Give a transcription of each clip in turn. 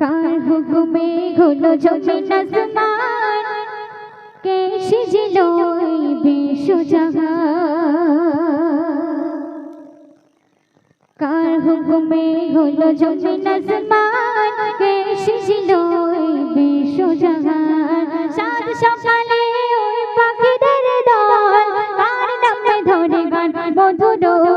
কার হুকুমে হলো জমিন আসমান কে সিজিল বিশ্বজাহান কার হুকুমে হলো জমিন আসমান কে সিজিল বিশ্বজাহান সাত সকালে ওই পাখিদের দল কার নামে ধরে গান মধুর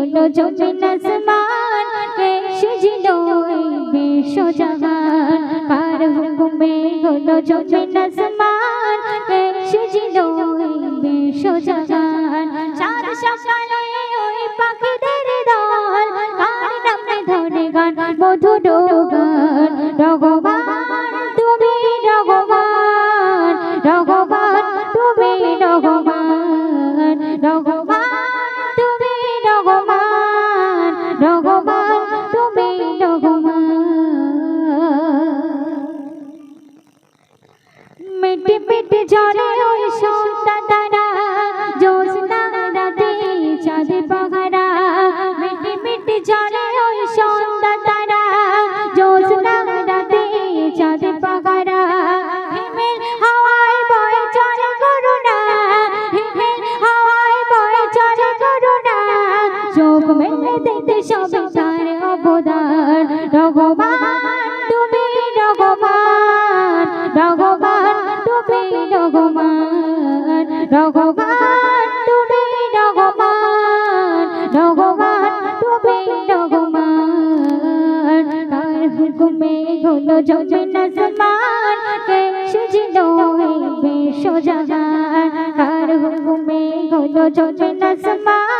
হলো জমিন আসমান সিজিল বিশ্বজাহান কার হুকুমে হলো জমিন আসমান সিজিল বিশ্বজাহান দেখতে সবে তার অবদান। রঘবান তুমি রঘবান রঘবান তুমি রঘমান রঘবান তুমি রঘমান রঘবান তুমি রঘমান তার হুকুমে হলো জমিন আসমান কে সুজিল বিশ্বজাহান তার হুকুমে জমিন আসমান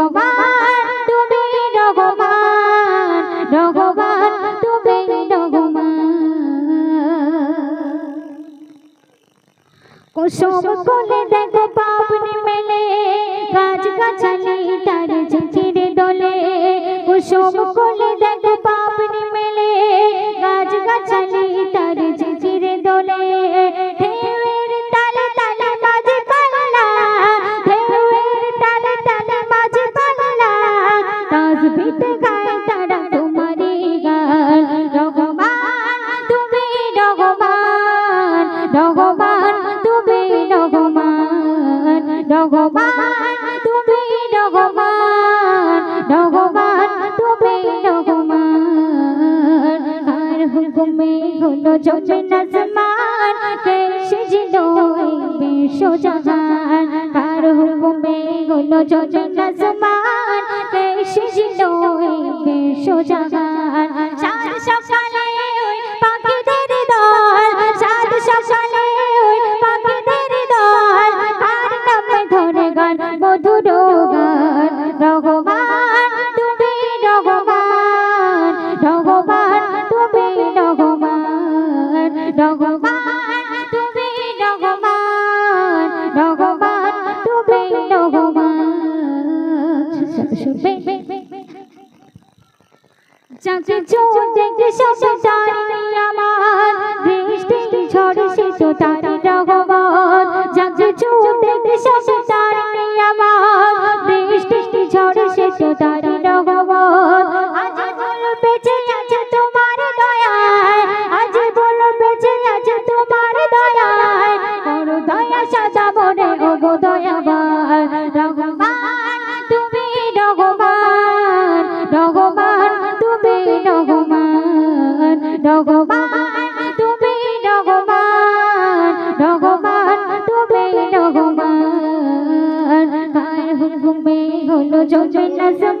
কুসুম কোলে দেখো পাবনি মেলে গাছ গাছালি তার ঝিঝিরে দোলে। কুসুম কোলে দেখো পাবনি মেলে গাছ গাছালি তার ঝিঝিরে দোলে। রঘমান তুমি রঘমান রঘমান তুমি রঘমান আর হুকুমে হলো জমিন আসমান কে সিজিল বিশ্বজাহান আর হুকুমে হলো জমিন আসমান কে সিজিল রঘবান তুমি রঘবান রঘবান তুমি রঘবান চাঁদে চোখ সব তারি আমার, বৃষ্টি ঝড়ে সে তো তারি রঘবান চাঁদে চোখ দয়াবান। রহমান তুমি রহমান রহমান তুমি রহমান রহমান তুমি রহমান রহমান তুমি আসমান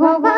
wow, wow.